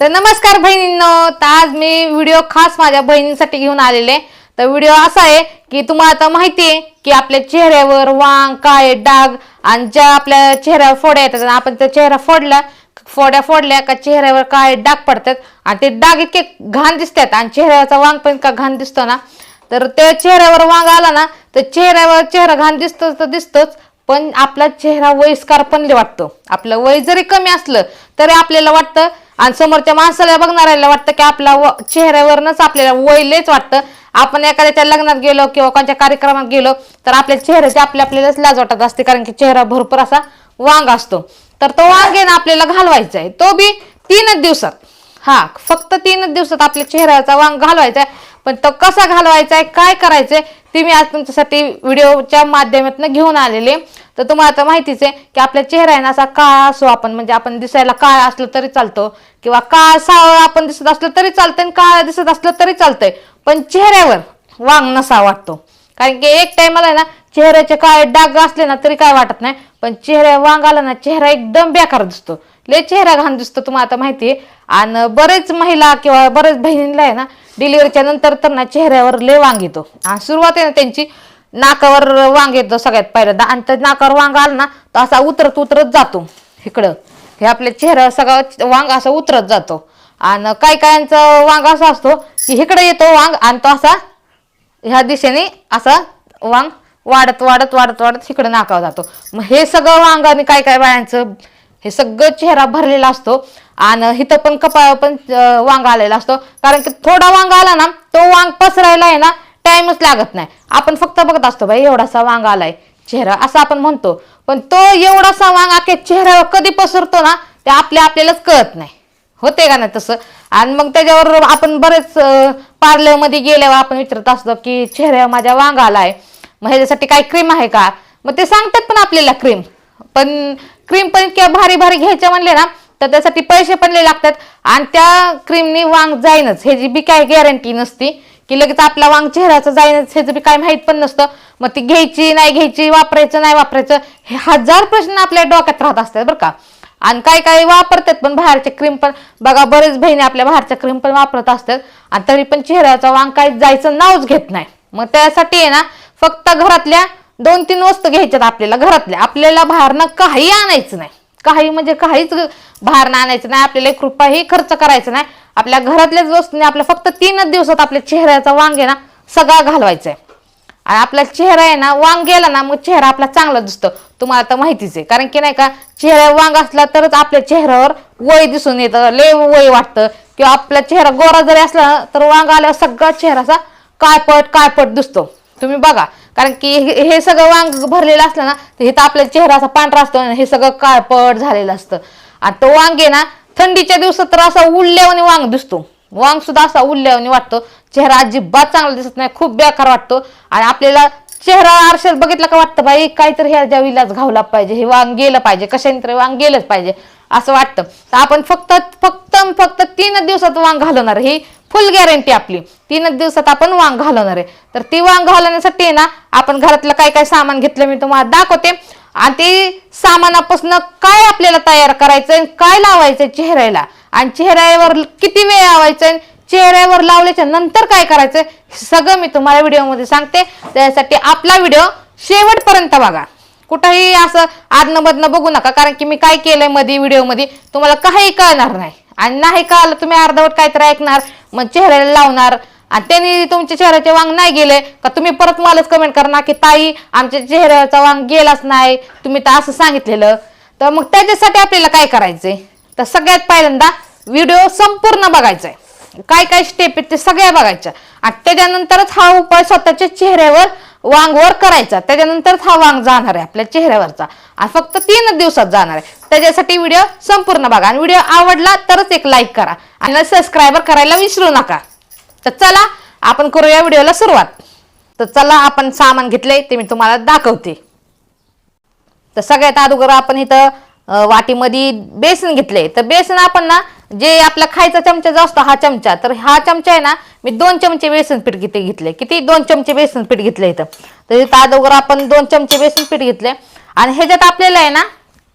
तर नमस्कार बहिणींनो. तर आज मी व्हिडिओ खास माझ्या बहिणींसाठी घेऊन आलेले. तर व्हिडिओ असा आहे की तुम्हाला आता माहिती आहे की आपल्या चेहऱ्यावर वांग काय डाग आणि ज्या आपल्या चेहऱ्यावर फोड्या येतात आपण त्या चेहरा फोडला फोड्या फोडल्या का चेहऱ्यावर काय डाग पडतात. आणि ते डाग इतके घाण दिसतात आणि चेहऱ्याचा वांग पण का घाण दिसतो ना. तर त्या चेहऱ्यावर वांग आला ना तर चेहऱ्यावर चेहरा घाण दिसतो तर दिसतोच पण आपला चेहरा वयस्कार पण वाटतो. आपलं वय जरी कमी असलं तरी आपल्याला वाटतं आणि समोरच्या माणसाला बघणाऱ्याला वाटतं की आपला व चेहऱ्यावरनच आपल्याला वय वाटतं. आपण एखाद्याच्या लग्नात गेलो किंवा कोणत्या कार्यक्रमात गेलो तर आपल्या चेहऱ्याची आपल्या आपल्यालाच लाज वाटत असते कारण की चेहरा भरपूर असा वांग असतो. तर तो वांग आहे ना आपल्याला घालवायचा आहे. तो बी तीनच दिवसात. हा फक्त तीनच दिवसात आपल्या चेहऱ्याचा वांग घालवायचा आहे. पण तो कसा घालवायचा आहे काय करायचंय ते मी आज तुमच्यासाठी व्हिडिओच्या माध्यमातून घेऊन आलेले. तर तुम्हाला आता माहितीच आहे की आपल्या चेहरा आहे ना असा काळा असो आपण म्हणजे आपण दिसायला काळा असलं तरी चालतो किंवा काळ सावळ आपण दिसत असलं तरी चालतंय आणि काळा दिसत असलं तरी चालतंय. पण चेहऱ्यावर वांग नसा वाटतो. कारण की एक टाइमाला आहे ना चेहऱ्याचे काळे डाग असले ना तरी काय वाटत नाही पण चेहऱ्या वांग आला ना चेहरा एकदम बेकार दिसतो. लय चेहरा घाण दिसतो तुम्हाला आता माहिती आहे आणि बरेच महिला किंवा बरेच बहिणींना आहे ना डिलिव्हरीच्या नंतर त्यांना चेहऱ्यावर लय वांग येतो. आणि सुरुवात आहे ना त्यांची नाकावर वांग येतो सगळ्यात पहिल्यांदा. आणि त्या नाकावर वांग आला ना तर असा उतरत उतरत जातो इकडं. हे आपल्या चेहऱ्यावर सगळं वांग असा उतरत जातो. आणि काही कायांचं वांग असा असतो की इकडे येतो वांग आणि तो असा ह्या दिशेने असा वांग वाढत वाढत वाढत वाढत इकडे नाकावर जातो. मग हे सगळं वांग आणि काय काय बायांचं हे सगळं चेहरा भरलेला असतो आणि इथं पण कपाळ पण वांग आलेला असतो. कारण की थोडा वांग आला ना तो वांग पसरायला आहे ना टाइमच लागत नाही. आपण फक्त बघत असतो बाई एवढासा वांग आलाय. चेहरा असं आपण म्हणतो. पण तो एवढासा वांग अख्या चेहऱ्यावर कधी पसरतो ना ते आपल्या आपल्यालाच कळत नाही. होते का नाही तसं? आणि मग त्याच्यावर आपण बरेच पार्लरमध्ये गेल्यावर आपण विचारत असतो की चेहऱ्यावर माझ्या वांग आलाय. मग ह्याच्यासाठी काय क्रीम आहे का? मग ते सांगतात पण आपल्याला क्रीम पण क्रीम पण इतक्या भारी भारी घ्यायच्या म्हणले ना तर त्यासाठी पैसे पण लय लागतात. आणि त्या क्रीमनी वांग जाईनच. ह्याची बी काय गॅरंटी नसती की लगेच आपला वांग चेहऱ्याचं जाईनच ह्याचं बी काय माहीत पण नसतं. मग ती घ्यायची नाही घ्यायची वापरायचं नाही वापरायचं हे हजार प्रश्न आपल्या डोक्यात राहत असतात बरं का. आणि काय काय वापरतात पण बाहेरचे क्रीम पण. बघा बरेच बहिणी आपल्या बाहेरच्या क्रीम पण वापरत असतात. आणि तरी पण चेहऱ्याचा वांग काय जायचं नावच घेत नाही. मग त्यासाठी आहे ना फक्त घरातल्या दोन तीन वस्तू घ्यायच्यात आपल्याला घरातल्या. आपल्याला बाहेरनं काही आणायचं नाही. काही म्हणजे काहीच बाहेरनं आणायचं नाही. आपल्याला एक रुपयाही खर्च करायचा नाही. आपल्या घरातल्याच वस्तूने आपल्या फक्त तीनच दिवसात आपल्या चेहऱ्याचा वांग आहे ना सगळा घालवायचा आहे आणि आपला चेहरा आहे ना वांग गेला ना मग चेहरा आपला चांगला दिसतो. तुम्हाला तर माहितीच आहे. कारण की नाही का चेहरा वांग असला तरच आपल्या चेहऱ्यावर वय दिसून येतं. लय वय वाटतं. किंवा आपला चेहरा गोरा जरी असला तर वांग आल्यावर सगळा चेहरा असा काळपट काळपट दिसतो. तुम्ही बघा कारण की हे हे सगळं वांग भरलेलं असलं ना तर हे आपला चेहरा असा पांढरा असतो हे सगळं काळपट झालेलं असतं. आणि तो वांग आहे ना थंडीच्या दिवसात तर असा उडल्यावानी वांग दिसतो. वांग सुद्धा असा उडल्यावानी वाटतो. चेहरा अजिबात चांगला दिसत नाही खूप बेकार वाटतो. आणि आपल्याला चेहरा आरशात बघितला का वाटतं बाई काहीतरी ह्या ज्या विलाच घावला पाहिजे हे वांग गेलं पाहिजे कशाने तरी वांग गेलंच पाहिजे. असं वाटतं. तर आपण फक्त फक्त फक्त तीनच दिवसात वांग घालवणार ही फुल गॅरंटी आपली. तीनच दिवसात आपण वांग घालवणार आहे. तर ती वांग घालवण्यासाठी आहे ना आपण घरातलं काय काय सामान घेतलं मी तुम्हाला दाखवते. आणि ते सामानापासून काय आपल्याला तयार करायचं आणि काय लावायचं चेहऱ्याला. आणि चेहऱ्यावर किती वेळ लावायचं आणि चेहऱ्यावर लावल्याच्या नंतर काय करायचं सगळं मी तुम्हाला व्हिडिओमध्ये सांगते. त्यासाठी आपला व्हिडिओ शेवटपर्यंत बघा. कुठंही असं आदनं मधनं बघू नका कारण की मी काय केलंयमध्ये व्हिडिओमध्ये तुम्हाला काही कळणार नाही. आणि नाही कळलं तुम्ही अर्धवट काहीतरी ऐकणार मग चेहऱ्याला लावणार. आणि त्यांनी तुमच्या चेहऱ्याचे वांग नाही गेले का तुम्ही परत मलाच कमेंट करणार की ताई आमच्या चेहऱ्याचा वांग गेलाच नाही. तुम्ही तर असं सांगितलेलं. तर मग त्याच्यासाठी आपल्याला काय करायचंय? तर सगळ्यात पहिल्यांदा व्हिडिओ संपूर्ण बघायचा आहे काय काय स्टेप आहेत ते सगळ्या बघायच्या. आणि त्याच्यानंतरच हा उपाय स्वतःच्या चेहऱ्यावर वांगवर करायचा त्याच्यानंतरच हा वांग जाणार आहे आपल्या चेहऱ्यावरचा. आणि फक्त तीनच दिवसात जाणार आहे. त्याच्यासाठी व्हिडिओ संपूर्ण बघा. आणि व्हिडिओ आवडला तरच एक लाईक करा. आणि सबस्क्रायबर करायला विसरू नका. तर चला आपण करूया व्हिडिओला सुरुवात. तर चला आपण सामान घेतले ते मी तुम्हाला दाखवते. तर सगळ्यात अगोदर आपण इथं वाटीमध्ये बेसन घेतले तर बेसन आपण ना जे आपला खायचा चमचा जो असतो हा चमचा तर हा चमचा आहे ना मी दोन चमचे बेसन पीठ घेते घेतले. किती? दोन चमचे बेसन पीठ घेतले इथं. तर इथं अगोदर आपण दोन चमचे बेसन पीठ घेतले. आणि ह्याच्यात आपल्याला आहे ना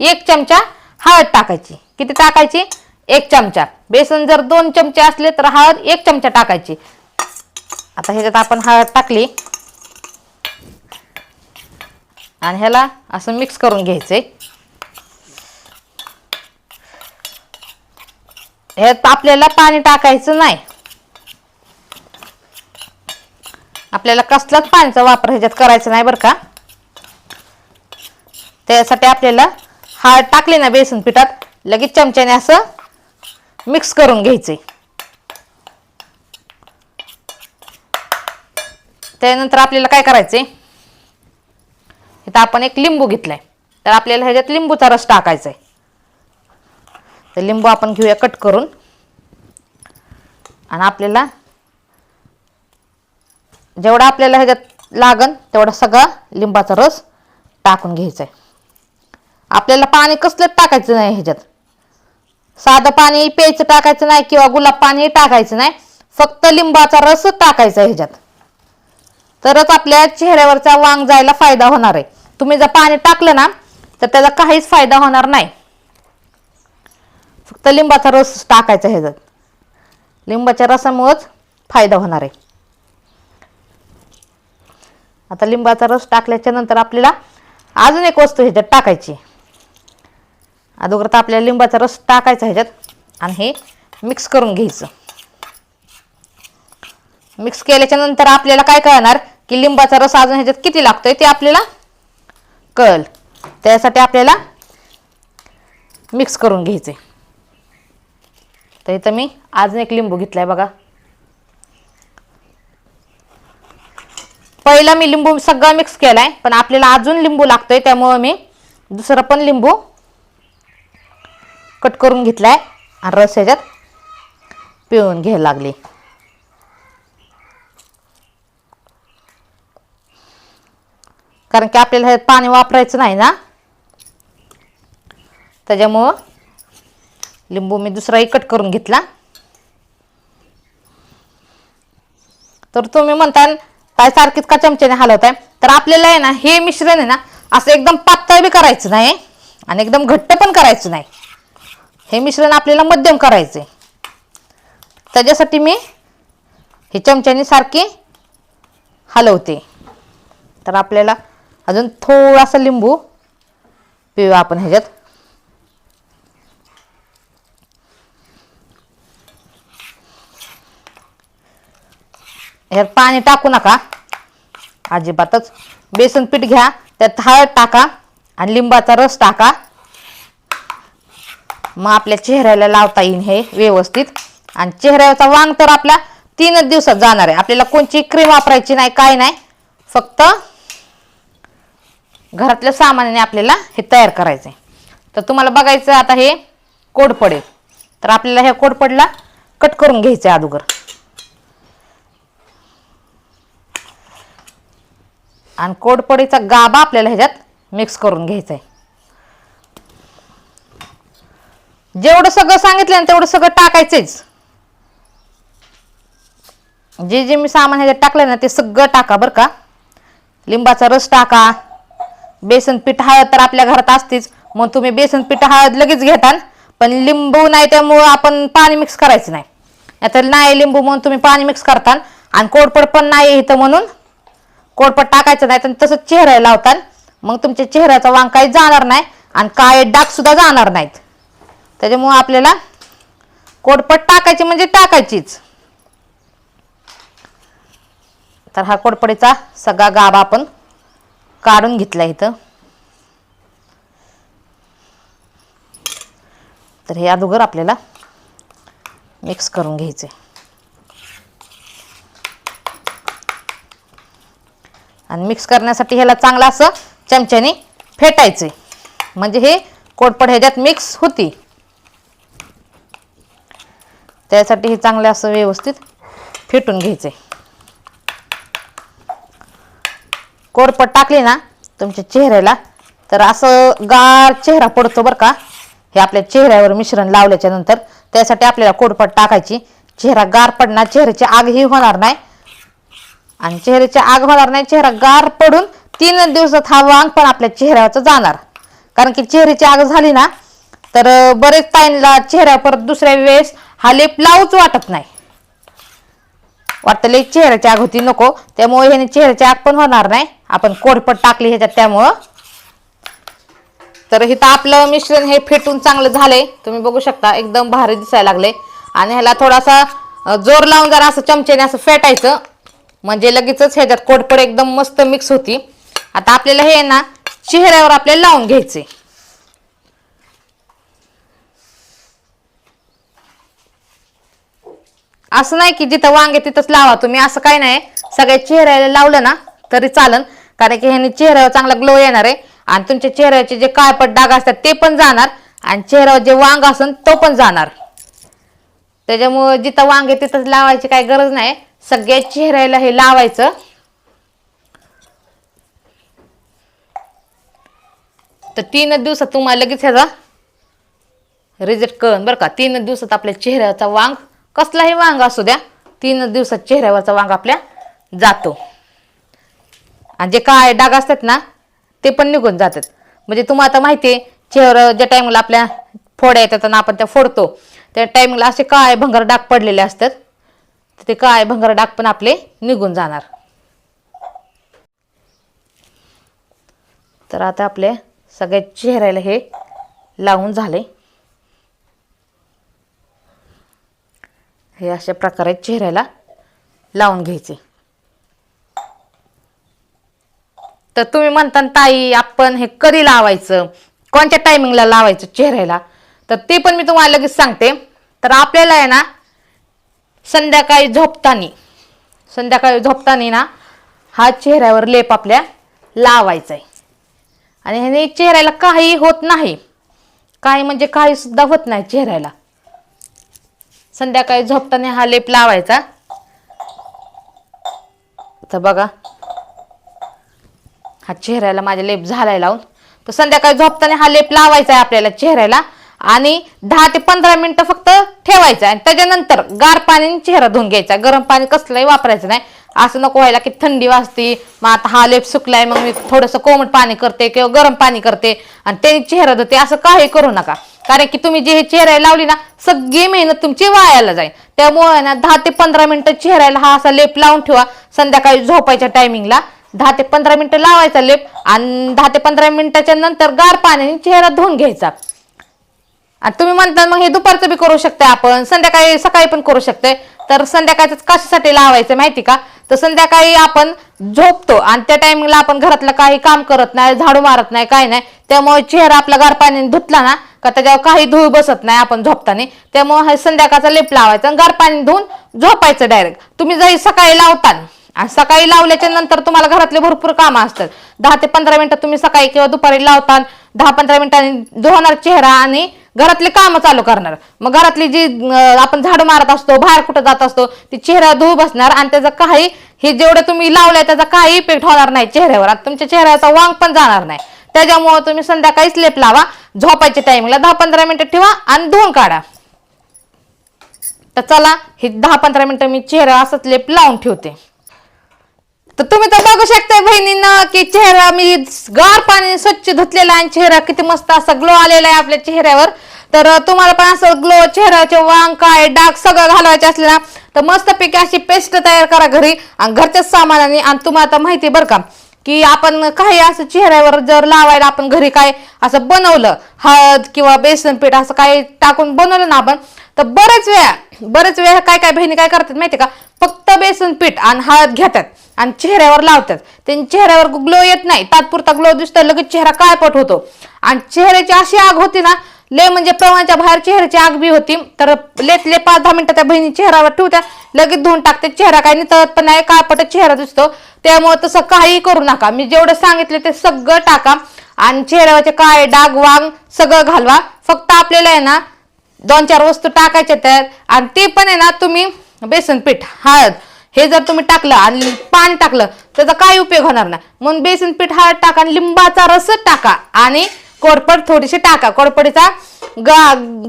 एक चमचा हळद टाकायची. किती टाकायची? एक चमचा. बेसन जर दोन चमचे असले तर हळद एक चमचा टाकायची. आता ह्याच्यात आपण हळद टाकली. आणि ह्याला असं मिक्स करून घ्यायचंय. ह्यात आपल्याला पाणी टाकायचं नाही. आपल्याला कसलाच पाण्याचा वापर ह्याच्यात करायचा नाही बरं का. त्यासाठी आपल्याला हळद टाकले ना बेसन पिठात लगेच चमच्याने असं मिक्स करून घ्यायचंय. त्यानंतर आपल्याला काय करायचंय? इथं आपण एक लिंबू घेतलाय. तर आपल्याला ह्याच्यात लिंबूचा रस टाकायचा आहे तर लिंबू आपण घेऊया कट करून. आणि आपल्याला जेवढा आपल्याला ह्याच्यात लागन तेवढा सगळा लिंबाचा रस टाकून घ्यायचा आहे आपल्याला पाणी कसलंच टाकायचं नाही ह्याच्यात. साधं पाणी प्यायचं टाकायचं नाही किंवा गुलाब पाणी टाकायचं नाही. फक्त लिंबाचा रस टाकायचा आहे ह्याच्यात. तरच आपल्या चेहऱ्यावरचा वांग जायला फायदा होणार आहे तुम्ही जर पाणी टाकलं ना तर त्याचा काहीच फायदा होणार नाही. फक्त लिंबाचा रस टाकायचा ह्याच्यात. लिंबाच्या रसामुळंच फायदा होणार आहे. आता लिंबाचा रस टाकल्याच्या नंतर आपल्याला अजून एक वस्तू ह्याच्यात टाकायची. अगोदर तर आपल्याला लिंबाचा रस टाकायचा ह्याच्यात आणि हे मिक्स करून घ्यायचं. मिक्स केल्याच्यानंतर आपल्याला काय कळणार? की लिंबाचा रस अजून ह्याच्यात किती लागतोय ते आपल्याला कळल. त्यासाठी आपल्याला मिक्स करून घ्यायचे तर इथं मी अजून एक लिंबू घेतलाय बघा. पहिला मी लिंबू सगळा मिक्स केलाय पण आपल्याला अजून लिंबू लागतोय त्यामुळं मी दुसरं पण लिंबू कट करून घेतलाय. आणि रस ह्याच्यात पिळून घ्यायला लागली. कारण की आपल्याला ह्यात पाणी वापरायचं नाही ना? त्याच्यामुळं लिंबू मी दुसराही कट करून घेतला. तर तुम्ही म्हणता काय सारखीच का चमच्याने हलवताय? तर आपल्याला आहे ना हे मिश्रण आहे ना असं एकदम पातळ बी करायचं नाही आणि एकदम घट्ट पण करायचं नाही. हे मिश्रण आपल्याला मध्यम करायचे त्याच्यासाठी मी हे चमच्याने सारखी हलवते. तर आपल्याला अजून थोडासा लिंबू पिऊ आपण ह्याच्यात. ह्यात पाणी टाकू नका. अजिबातच. बेसन पीठ घ्या त्यात हळद टाका आणि लिंबाचा रस टाका. मग आपल्या चेहऱ्याला लावता येईल हे व्यवस्थित. आणि चेहऱ्याचा वांग तर आपल्या तीनच दिवसात जाणार आहे. आपल्याला कोणची क्रीम वापरायची नाही काय नाही. फक्त घरातल्या सामानाने आपल्याला हे तयार करायचं आहे तर तुम्हाला बघायचं आता हे कोडपडे. तर आपल्याला ह्या कोडपडला कट करून घ्यायचं आहे अगोदर. आणि कोडपडीचा गाबा आपल्याला ह्याच्यात मिक्स करून घ्यायचा आहे जेवढं सगळं सांगितलं ना तेवढं सगळं टाकायचंच जे जे मी सामान ह्याच्यात टाकलं ना ते सगळं टाका बरं का. लिंबाचा रस टाका. बेसन पीठ हळद तर आपल्या घरात असतेच. मग तुम्ही बेसन पीठ हळद लगेच घेताल पण लिंबू नाही त्यामुळं आपण पाणी मिक्स करायचं नाही. आता नाही लिंबू म्हणून तुम्ही पाणी मिक्स करताल आणि कोडपड पण नाही इथं म्हणून कोडपट टाकायचं नाही तर तसंच चेहरा लावतात. मग तुमच्या चेहऱ्याचा वांग काही जाणार नाही आणि काय डाग सुद्धा जाणार नाहीत. त्याच्यामुळं आपल्याला कोडपट टाकायची म्हणजे टाकायचीच. तर हा कोडपडीचा सगळा गाभा आपण काढून घेतला इथं. तर हे अगोदर आपल्याला मिक्स करून घ्यायचे. आणि मिक्स करण्यासाठी ह्याला चांगलं असं चमच्याने फेटायचे. म्हणजे हे कोडपड ह्याच्यात मिक्स होती. त्यासाठी हे चांगलं असं व्यवस्थित फेटून घ्यायचे. कोरपट टाकली ना तुमच्या चेहऱ्याला तर असं गार चेहरा पडतो बरं का. हे आपल्या चेहऱ्यावर मिश्रण लावल्याच्या नंतर त्यासाठी आपल्याला कोरपट टाकायची. चेहरा गार पडणार चेहऱ्याची आगही होणार नाही. आणि चेहऱ्याची आग होणार नाही चेहरा गार पडून तीन दिवसात हा वांग पण आपल्या चेहऱ्याचं जाणार. कारण की चेहऱ्याची आग झाली ना तर बरेच ताईंना चेहऱ्या परत दुसऱ्या वेळेस हा लेप लावूच वाटत नाही. वाटतं लई चेहऱ्याची आग होती नको. त्यामुळे ह्याने चेहऱ्याची आग पण होणार नाही. आपण कोडपट टाकली ह्याच्यात त्यामुळं. तर इथं आपलं मिश्रण हे फेटून चांगलं झालंय. तुम्ही बघू शकता एकदम भारी दिसायला लागले आणि ह्याला थोडासा जोर लावून जरा असं चमच्याने असं फेटायचं. म्हणजे लगेचच ह्याच्यात कोडपड एकदम मस्त मिक्स होती. आता आपल्याला हे ना चेहऱ्यावर आपल्याला लावून घ्यायचे असं नाही की जिथं वांगे तिथंच लावा तुम्ही असं काही नाही. सगळ्या चेहऱ्याला लावलं ना तरी चालन. कारण की ह्याने चेहऱ्यावर चांगला ग्लो येणार आहे. आणि तुमच्या चेहऱ्याचे जे काळपट डाग असतात ते पण जाणार. आणि चेहऱ्यावर जे वांग असेल तो पण जाणार. त्याच्यामुळं जिथं वांगे तिथंच लावायची काही गरज नाही. सगळ्या चेहऱ्याला हे लावायचं. तर तीनच दिवसात तुम्हाला लगेच ह्याचा रिझल्ट कळन बरं का. तीनच दिवसात आपल्या चेहऱ्याचा वांग कसलाही वांग असू द्या तीनच दिवसात चेहऱ्यावरचा वांग आपल्या जातो. आणि जे काय डाग असतात ना ते पण निघून जातात. म्हणजे तुम्हाला आता माहिती आहे चेहरा ज्या टायमिंगला आपल्या फोड्या येतात ना आपण त्या फोडतो त्या टायमिंगला असे काय भंगार डाग पडलेले असतात. तर ते काय भंगार डाग पण आपले निघून जाणार. तर आता आपल्या सगळ्या चेहऱ्याला हे लावून झाले. हे अशा प्रकारे चेहऱ्याला लावून घ्यायचे. तर तुम्ही म्हणता ताई आपण हे कधी लावायचं? कोणत्या टायमिंगला लावायचं चेहऱ्याला? तर ते पण मी तुम्हाला लगेच सांगते. तर आपल्याला आहे ना संध्याकाळी झोपतानी संध्याकाळी झोपतानी ना हा चेहऱ्यावर लेप आपल्या लावायचा आहे आणि ह्याने चेहऱ्याला काही होत नाही. काही म्हणजे काही सुद्धा होत नाही चेहऱ्याला. संध्याकाळी झोपताना हा लेप लावायचा. तर बघा हा चेहऱ्याला माझ्या लेप झालाय लावून. तर संध्याकाळी झोपताना हा लेप लावायचा आहे आपल्याला चेहऱ्याला. आणि दहा ते पंधरा मिनिटं फक्त ठेवायचं आणि त्याच्यानंतर गार पाण्याने चेहरा धुवून घ्यायचा. गरम पाणी कसलंही वापरायचं नाही. असं नको व्हायला की थंडी वाजते मग आता हा लेप सुकलाय मग मी थोडंसं कोमट पाणी करते किंवा गरम पाणी करते आणि त्याने चेहरा धुते. असं काही करू नका. कारण की तुम्ही जे हे चेहऱ्याला लावली ना सगळी मेहनत तुमची वायाला जाईल. त्यामुळे ना दहा ते पंधरा मिनिटं चेहऱ्याला हा असा लेप लावून ठेवा. संध्याकाळी झोपायच्या टायमिंगला दहा ते पंधरा मिनिटं लावायचा लेप आणि दहा ते पंधरा मिनिटाच्या नंतर गार पाण्याने चेहरा धुवून घ्यायचा. आणि तुम्ही म्हणता मग हे दुपारचं बी करू शकते आपण संध्याकाळी सकाळी पण करू शकते तर संध्याकाळचं कशासाठी लावायचं माहिती का? तर संध्याकाळी आपण झोपतो आणि त्या टायमिंगला आपण घरातलं काही काम करत नाही झाडू मारत नाही काही नाही. त्यामुळे चेहरा आपला गार पाण्याने धुतला ना का त्याच्यावर काही धूळ बसत नाही आपण झोपताना. त्यामुळे हे संध्याकाळचा लेप लावायचा आणि गार पाणी धुवून झोपायचं डायरेक्ट तुम्ही जरी सकाळी लावता आणि सकाळी लावल्याच्या नंतर तुम्हाला घरातले भरपूर कामं असतात. दहा ते पंधरा मिनिटं तुम्ही सकाळी किंवा दुपारी लावता दहा पंधरा मिनिटांनी धुवणार चेहरा आणि घरातले काम चालू करणार. मग घरातली जी अं, आपण झाड मारत असतो बाहेर कुठं जात असतो ती चेहरा धुऊ बसणार आणि त्याचा काही हे जेवढं तुम्ही लावलंय त्याचा काही इफेक्ट होणार नाही चेहऱ्यावर. आणि तुमच्या चेहऱ्याचा वांग पण जाणार नाही. त्याच्यामुळे तुम्ही संध्याकाळी स्लेप लावा. झोपायच्या टाइमला दहा पंधरा मिनिटं ठेवा आणि धुवून काढा. तर चला हे दहा पंधरा मिनिटं मी चेहरा असंच लेप लावून ठेवते. तर तुम्ही तर बघू शकता बहिणींना की चेहरा मी गार पाणी स्वच्छ धुतलेला आहे आणि चेहरा किती मस्त असा ग्लो आलेला आहे आपल्या चेहऱ्यावर. तर तुम्हाला पण असं ग्लो चेहऱ्याचे वांग काय डाग सगळं घालवायचे असले ना तर मस्तपैकी अशी पेस्ट तयार करा घरी आणि घरच्याच सामानाने. आणि तुम्हाला आता माहिती आहे बरं का की आपण काही असं चेहऱ्यावर जर लावायला आपण घरी काय असं बनवलं हळद किंवा बेसन पीठ असं काही टाकून बनवलं ना आपण तर बरेच वेळा बरेच वेळा काय काय बहिणी काय करतात माहिती का? फक्त बेसन पीठ आणि हळद घेतात आणि चेहऱ्यावर लावतात. त्यांनी चेहऱ्यावर ग्लो येत नाही. तात्पुरता ग्लो दिसतो लगेच चेहरा काळपट होतो. आणि चेहऱ्याची अशी आग होती ना ले म्हणजे प्रमाणाच्या बाहेर चेहऱ्याची आग बी होती. तर लेतले पाच दहा मिनिटं त्या बहिणी चेहऱ्यावर ठेवत्या. लगेच धुवून टाकते चेहरा काही नितळत पण नाही काळपट चेहरा दिसतो. त्यामुळे तसं काही करू नका. मी जेवढं सांगितले ते सगळं टाका. आणि चेहऱ्यावरचे काळे डाग वांग सगळं घालवा. फक्त आपल्याला आहे ना दोन चार वस्तू टाकायच्या त्यात आणि ते पण आहे ना तुम्ही बेसन पीठ हळद हे जर तुम्ही टाकलं आणि पाणी टाकलं त्याचा काय उपयोग होणार नाही. म्हणून बेसन पीठ हळद टाका आणि लिंबाचा रस टाका आणि कोरपड थोडीशी टाका. कोरपडीचा ग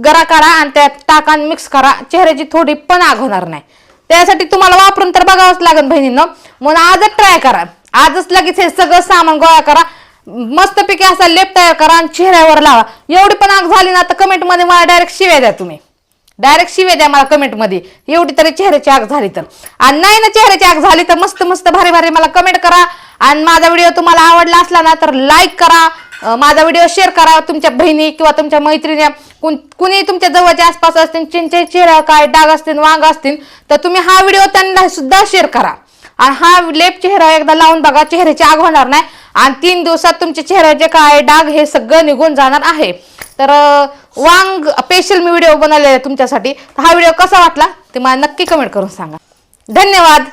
गरा करा आणि त्यात टाका आणि मिक्स करा. चेहऱ्याची थोडी पण आग होणार नाही. त्यासाठी तुम्हाला वापरून तर बघावंच लागेल बहिणीनं. म्हणून आजच ट्राय करा. आजच लगेच हे सगळं सामान गोळा करा. मस्तपैकी असा लेप तयार करा आणि चेहऱ्यावर लावा. एवढी पण आग झाली ना तर कमेंटमध्ये मला डायरेक्ट शिव्या द्या तुम्ही. डायरेक्ट शिव्या द्या मला कमेंटमध्ये. एवढी तरी चेहऱ्याची आग झाली तर. आणि नाही ना चेहऱ्याची आग झाली तर मस्त मस्त भारी भारी मला कमेंट करा. आणि माझा व्हिडिओ तुम्हाला आवडला असला ना तर लाईक करा. माझा व्हिडिओ शेअर करा. तुमच्या बहिणी किंवा तुमच्या मैत्रिणी कुणी तुमच्या जवळच्या आसपास असतील चिंचे चेहरा काय डाग असतील वांग असतील तर तुम्ही हा व्हिडिओ त्यांना सुद्धा शेअर करा. आणि हा लेप चेहरा एकदा लावून बघा चेहऱ्याची आग होणार नाही. आणि तीन दिवसात तुमच्या चेहऱ्याचे काय डाग हे सगळं निघून जाणार आहे. तर वांग स्पेशल मी व्हिडिओ बनवलेला आहे तुमच्यासाठी. तर हा व्हिडिओ कसा वाटला ते मला नक्की कमेंट करून सांगा. धन्यवाद.